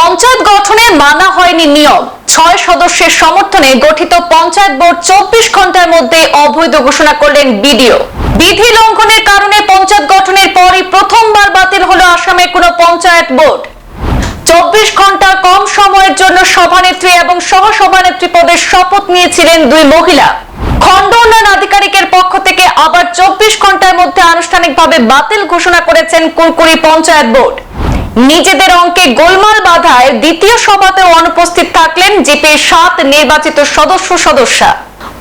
পঞ্চায়েত গঠনে মানা হয়নি নিয়ম। ছয় সদস্যের সমর্থনে গঠিত পঞ্চায়েত বোর্ড চব্বিশ ঘণ্টার মধ্যে অবৈধ ঘোষণা করলেন বিডিও। বিধি লঙ্ঘনের কারণে পঞ্চায়েত গঠনের পরই প্রথমবার বাতিল হলো আসামের কোনো পঞ্চায়েত বোর্ড। চব্বিশ ঘণ্টা কম সময়ের জন্য সভানেত্রী এবং সহসভানেত্রী পদের শপথ নিয়েছিলেন দুই মহিলা। খণ্ড উন্নয়ন আধিকারিকের পক্ষ থেকে আবার চব্বিশ ঘণ্টার মধ্যে আনুষ্ঠানিকভাবে বাতিল ঘোষণা করেছেন কুরকুরি পঞ্চায়েত বোর্ড। নিজেদের অঙ্কে গোলমাল বাধায় দ্বিতীয় সভাতেও অনুপস্থিত থাকলেন জিপের সাত নির্বাচিত সদস্য সদস্যা।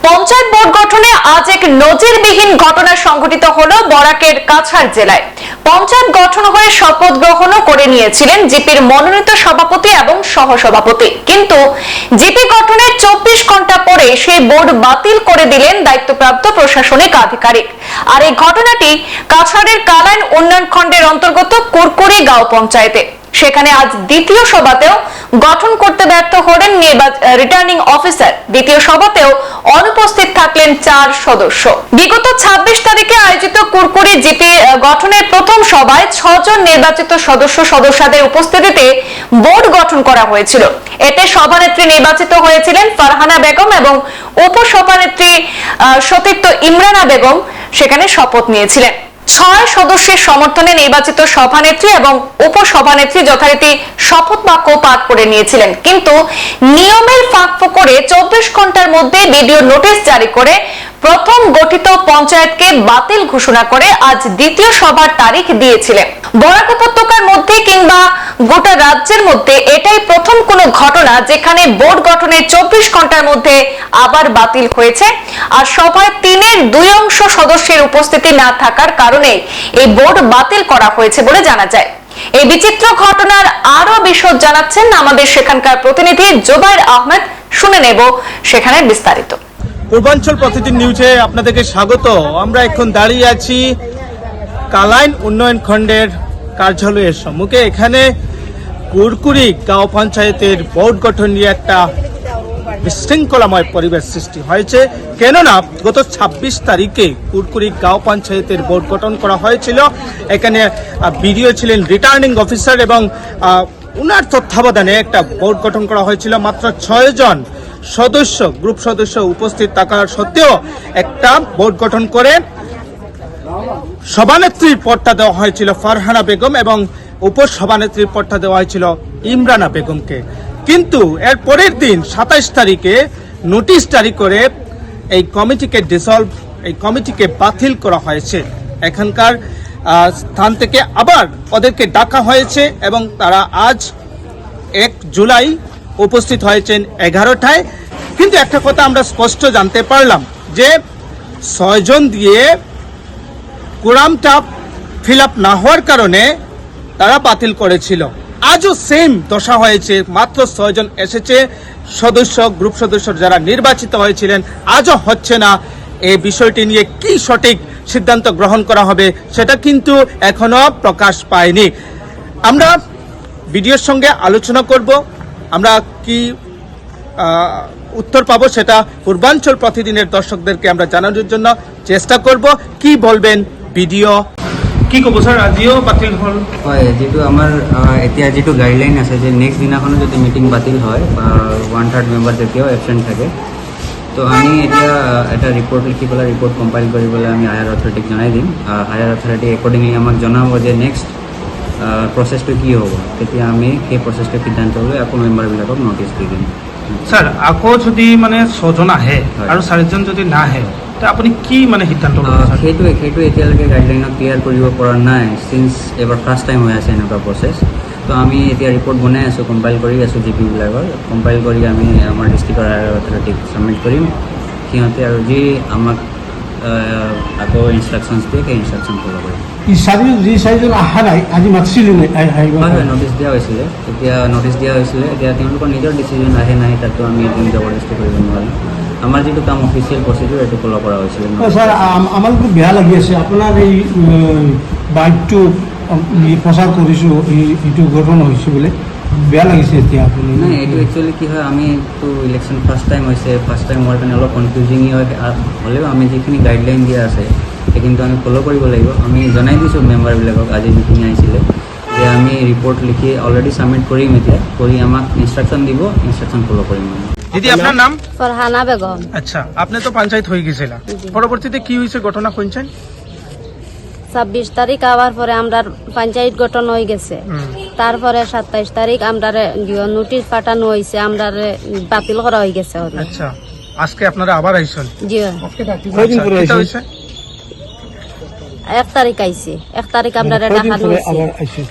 পঞ্চায়েত বোর্ড গঠনে আজ এক নজিরবিহীন ঘটনা সংঘটিত হলো বরাকের কাছাড় জেলায়। পঞ্চায়েত গঠন হয়ে শপথ গ্রহণও করে নিয়েছিলেন জিপির মনোনীত সভাপতি এবং সহসভাপতি। কিন্তু জিপি গঠনের চব্বিশ ঘণ্টা পরে সেই বোর্ড বাতিল করে দিলেন দায়িত্বপ্রাপ্ত প্রশাসনিক আধিকারিক। আর এই ঘটনাটি কাছাড়ের কালাইন উন্নয়ন খণ্ডের অন্তর্গত কুরকুরি গাঁও পঞ্চায়েতে। সেখানে আজ দ্বিতীয় সভাতেও গঠন করতে ব্যর্থ হলেন রিটার্নিং অফিসার দ্বিতীয় সভাতেও অনুপস্থিত থাকলেন চার সদস্য। বিগত ২৬ তারিখে আয়োজিত কুরকুরি জিপি গঠনের প্রথম সভায় ছজন নির্বাচিত সদস্য সদস্যদের উপস্থিতিতে বোর্ড গঠন করা হয়েছিল। এতে সভানেত্রী নির্বাচিত হয়েছিলেন ফারহানা বেগম এবং উপসভানেত্রী সতীর্থ ইমরানা বেগম। সেখানে শপথ নিয়েছিলেন। ছয় সদস্যের সমর্থনে নির্বাচিত সভানেত্রী এবং উপসভানেত্রী যথারীতি শপথ বাক্য পাঠ করে নিয়েছিলেন। কিন্তু নিয়মের ফাঁক করে চব্বিশ ঘণ্টার মধ্যে ভিডিও নোটিশ জারি করে প্রথম গঠিত পঞ্চায়েতকে বাতিল ঘোষণা করে আজ দ্বিতীয় সভার তারিখ দিয়েছিলেন। বরাক উপত্যকার মধ্যে কিংবা গোটা রাজ্যের মধ্যে এটাই প্রথম কোনো ঘটনা যেখানে বোর্ড গঠনের চব্বিশ ঘণ্টার মধ্যে আবার বাতিল হয়েছে। আর সভায় তিনের দুই অংশ সদস্যের উপস্থিতি না থাকার কারণে এই বোর্ড বাতিল করা হয়েছে বলে জানা যায়। এই বিচিত্র ঘটনার আরও বিশদ জানাচ্ছেন আমাদের সেখানকার প্রতিনিধি জোবাইর আহমেদ। শুনে নেব সেখানে বিস্তারিত। পূর্বাঞ্চল প্রতিদিন নিউজে আপনাদেরকে স্বাগত। আমরা এখন দাঁড়িয়ে আছি কালাইন উন্নয়ন খণ্ডের কার্যালয়ের সম্মুখে। এখানে কুরকুরি গাঁও পঞ্চায়েতের বোর্ড গঠন নিয়ে একটা বিশৃঙ্খলাময় পরিবেশ সৃষ্টি হয়েছে। কেননা, গত ২৬ তারিখে কুরকুরি গাঁও পঞ্চায়েতের বোর্ড গঠন করা হয়েছিল। এখানে বিডিও ছিলেন রিটার্নিং অফিসার এবং উনার তত্ত্বাবধানে একটা বোর্ড গঠন করা হয়েছিল। মাত্র ছয় জন সদস্য, গ্রুপ সদস্য উপস্থিত থাকার সত্ত্বেও একটা বোর্ড গঠন করে সভানেত্রীর পদটা দেওয়া হয়েছিল ফারহানা বেগম এবং উপসভানেত্রীর পদটা দেওয়া হয়েছিল ইমরানা বেগমকে। কিন্তু এর পরের দিন সাতাইশ তারিখে নোটিশ জারি করে এই কমিটিকে ডিসলভ এই কমিটিকে বাতিল করা হয়েছে। এখানকার স্থান থেকে আবার ওদেরকে ডাকা হয়েছে এবং তারা আজ এক জুলাই উপস্থিত হয়েছেন এগারোটায়। কিন্তু একটা কথা আমরা স্পষ্ট জানতে পারলাম যে ছয়জন দিয়ে কোরামটা ফিল না হওয়ার কারণে তারা বাতিল করেছিল। আজও সেম দশা হয়েছে, মাত্র ছয়জন এসেছে, সদস্য গ্রুপ সদস্য যারা নির্বাচিত হয়েছিলেন, আজও হচ্ছে না। এই বিষয়টি নিয়ে কি সঠিক সিদ্ধান্ত গ্রহণ করা হবে, সেটা কিন্তু এখনও প্রকাশ পায়নি। আমরা ভিডিওর সঙ্গে আলোচনা করব। আমরা কি উত্তর পাবো সেটা পূর্বাঞ্চল প্রতিদিনের দর্শকদেরকে আমরা জানানোর জন্য চেষ্টা করব। কি বলবেন ভিডিও কি ক'ব ছাৰ আজিও বাতিল হ'ল? হয় যিটো আমাৰ এতিয়া যিটো গাইডলাইন আছে যে নেক্সট দিনাখনো যদি মিটিং বাতিল হয় বা ওৱান থাৰ্ড মেম্বাৰ তেতিয়াও এবচেণ্ট থাকে তো আমি এতিয়া এটা ৰিপৰ্ট লিখি পেলাই ৰিপৰ্ট কম্পাইল কৰিবলৈ আমি হায়াৰ অথৰিটিক জনাই দিম। হায়াৰ অথৰিটি একৰ্ডিংলি আমাক জনাব যে নেক্সট প্ৰচেছটো কি হ'ব তেতিয়া আমি সেই প্ৰচেছটো সিদ্ধান্ত লৈ আকৌ মেম্বাৰবিলাকক ন'টিচ দি দিম ছাৰ আকৌ যদি মানে ছজন আহে। আৰু চাৰিজন যদি নাহে আপুনি কি মানে সিদ্ধান্ত সেইটোৱে সেইটো এতিয়ালৈকে গাইডলাইনত ক্লিয়াৰ কৰিব পৰা নাই চিন্স এইবাৰ ফাৰ্ষ্ট টাইম হৈ আছে এনেকুৱা প্ৰচেছ তো আমি এতিয়া ৰিপৰ্ট বনাই আছোঁ কম্পাইল কৰি আছোঁ জি পিবিলাকৰ কম্পাইল কৰি আমি আমাৰ ডিষ্ট্ৰিক্টৰ অথৰিটিক ছাবমিট কৰিম সিহঁতে আৰু যি আমাক আকৌ ইনষ্ট্ৰাকশ্যনছ দিয়ে সেই ইনষ্ট্ৰাকশ্যন ফ'ল' কৰিম ই চাৰিজন যি চাৰিজন অহা নাই আজি মাতিছিলো হয় হয় নটিচ দিয়া হৈছিলে। তেতিয়া নটিচ দিয়া হৈছিলে। এতিয়া তেওঁলোকৰ নিজৰ ডিচিজন আহে নাহে তাতো আমি একদম জবৰদস্তি কৰিব নোৱাৰিম আমাৰ যিটো কাম অফিচিয়েল প্ৰচিডিউৰ এইটো ফ'ল' কৰা হৈছিলে। ছাৰ আম- আমাৰ খুব বেয়া লাগি আছে। আপোনাৰ এই বাইকটো প্ৰচাৰ কৰিছোঁ এই- এইটো গঠন হৈছে বোলে। বেয়া লাগিছে এতিয়া আপুনি। নাই এইটো একচুৱেলি কি হয় আমিতো ইলেকশ্যন ফাৰ্ষ্ট টাইম হৈছে ফাৰ্ষ্ট টাইম হোৱাৰ কাৰণে অলপ কনফিউজিং হয় হ'লেও আমি যিখিনি গাইডলাইন দিয়া আছে সেইখিনিতো আমি ফ'ল' কৰিব লাগিব। আমি জনাই দিছোঁ মেম্বাৰবিলাকক আজি যিখিনি আহিছিলে যে আমি রিপোর্ট লিখি অলরেডি সাবমিট কৰিম এতিয়া কৰি আমাক ইনষ্ট্ৰাকশ্যন দিব ইনষ্ট্ৰাকশ্যন ফ'ল' কৰিম আমি। দিদি আপনার নাম? ফরহানা বেগম। আচ্ছা আপনি তো পঞ্চায়েত হয়ে গেছিল। পরবর্তীতে কি হয়েছে ঘটনা শুনছেন? ছাব্বিশ তারিখ আবার পরে আমরা পঞ্চায়েত গঠন হয়ে গেছে। তারপরে সাতাইশ তারিখ আমরা নোটিশ পাঠানো হয়েছে আমরা বাতিল করা হয়ে গেছে আচ্ছা আজকে আপনারা আবার আইসন? জি। কয়দিন পরে আচ্ছা, আইছেন? এক তারিখ আইছে এক তারিখ আমরা আবার আইছে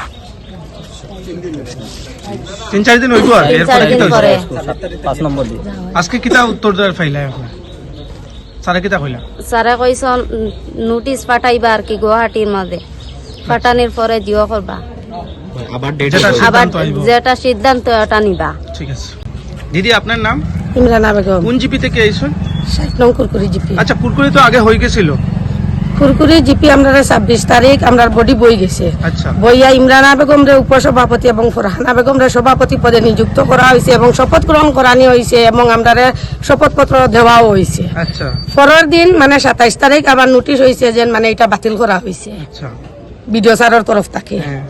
তিন চার দিন হইব আর এরপরে দিন কিতা পরে। হইছে? আজকে কিতা উত্তর দেওয়ার আপনার সারা কিতা কইলা? স্যারে কইসন নোটিশ পাঠাইবা আর কি গুয়াহাটির মাঝে পাঠানির পরে দিও করবা। আবার সিদ্ধান্ত যেটা নিবা। ঠিক আছে। দিদি আপনার নাম? ইমরানা বেগম। কোন জিপি থেকে আইসন ষাট নং কুরকুরি জিপি। আচ্ছা কুরকুরি তো আগে হয়ে গেছিল। কুরকুরি জিপি আমরা ছাব্বিশ তারিখ আমরা বডি বই গেছে। আচ্ছা। বইয়া ইমরানা বেগম রে উপসভাপতি এবং ফরহানা বেগম রে সভাপতি পদে নিযুক্ত করা হয়েছে এবং শপথ গ্রহণ করানি হয়েছে এবং আমরা শপথ পত্র দেওয়াও হয়েছে। আচ্ছা। পরের দিন মানে সাতাইশ তারিখ আবার নোটিশ হয়েছে যে মানে এটা বাতিল করা হয়েছে। আচ্ছা। বিডিও স্যারের তরফ থেকে। হ্যাঁ।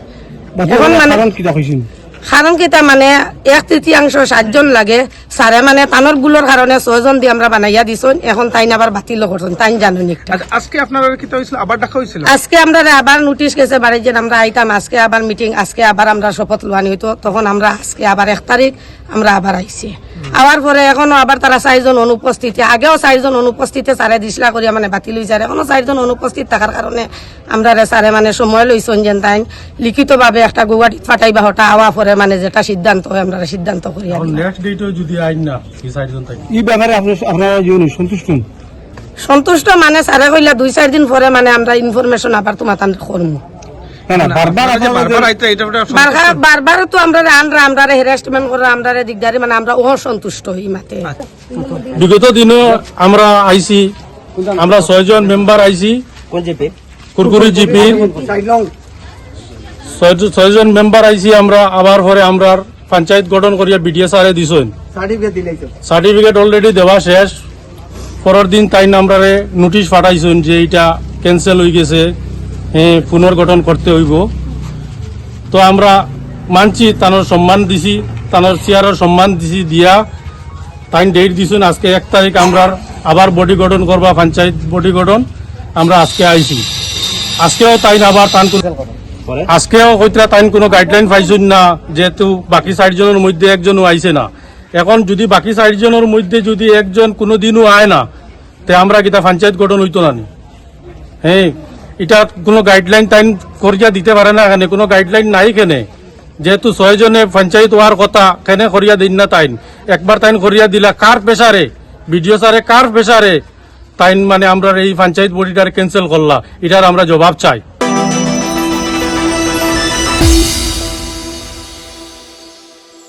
এখন মানে- কারণ কিটা কিতা মানে এক তৃতীয়াংশ সাতজন লাগে। সারে মানে তানোরগুলোর কারণে ছয়জন দিয়ে আমরা বানাইয়া দিছন এখন তাইন আবার বাতিল করছেন তাইন জানুন একটা। আচ্ছা, আজকে আপনারা হয়েছিল আবার ডাকা আজকে আমরা আবার নোটিশ গেছে বাড়ি যে আমরা আইতাম আজকে আবার মিটিং আজকে আবার আমরা শপথ লোয়ানি হইতো তখন আমরা আজকে আবার এক তারিখ আমরা আবার আইছি। আবার পরে এখনও আবার তারা চারজন অনুপস্থিতি আগেও চারজন অনুপস্থিতি সারে দিসলা করি মানে বাতিল হয়েছে আর এখনও চারজন অনুপস্থিত থাকার কারণে আমরা রে সারে মানে সময় লইছন যেন তাই লিখিতভাবে একটা গুয়াহাটিত ফাটাইবা হটা আওয়া পরে মানে যেটা সিদ্ধান্ত হয় আমরা সিদ্ধান্ত করি আর কি। নেক্সট ডেটও যদি আইন না এই চারজন থাকি। এই ব্যাপারে আপনারা জীবনে সন্তুষ্ট সন্তুষ্ট মানে সারে কইলা দুই চার দিন পরে মানে আমরা ইনফরমেশন আবার তোমার তান করব না না বারবার আপনারা যে আপনারা বারবার আইতো এটা ওটা বারবার বারবার তো আমরা আমরা আমরা হ্যারাসমেন্ট করে আমরা দিকদারি মানে আমরা অসন্তুষ্ট হই মাতে বিগত আমরা আইছি আমরা ছয়জন মেম্বার আইছি। কুরকুরি জিপি। ছয়জন মেম্বার আইছি আমরা আবার পরে আমরা পঞ্চায়েত গঠন করিয়া বিডিএস আরে দিছেন। সার্টিফিকেট অলরেডি দেওয়া শেষ। পরের দিন তাই নাম্বারে নোটিশ পাঠাইছেন যে এটা ক্যান্সেল হয়ে গেছে। হ্যাঁ পুনর্গঠন করতে হইব। তো আমরা মানছি তানোর সম্মান দিছি তানোর চেয়ারের সম্মান দিছি দিয়া। তাই ডেট দিছুন আজকে এক তারিখ আমরা আবার বডি গঠন করবা পঞ্চায়েত বডি গঠন। আমরা আজকে আইছি। আজকেও তাই আবার টান আজকেও হইতরা তাই কোনো গাইডলাইন পাইছুন না যেহেতু বাকি চারজনের মধ্যে একজনও আইছে না। এখন যদি বাকি চারজনের মধ্যে যদি একজন কোনো দিনও আয় না, তে আমরা কিতা পঞ্চায়েত গঠন হইতো না? হ্যাঁ এটা কোনো গাইডলাইন তাইন করিয়া দিতে পারে না এখানে কোনো গাইডলাইন নাই এখানে যেহেতু ছয়জনে পঞ্চায়েত হওয়ার কথা, কেনে করিয়া দিন না তাইন? একবার তাইন করিয়া দিলা, কার পেশারে বিডিও স্যারে কার পেশারে তাইন মানে আমরা এই পঞ্চায়েত বডিটার ক্যান্সেল করলা। এটার আমরা জবাব চাই।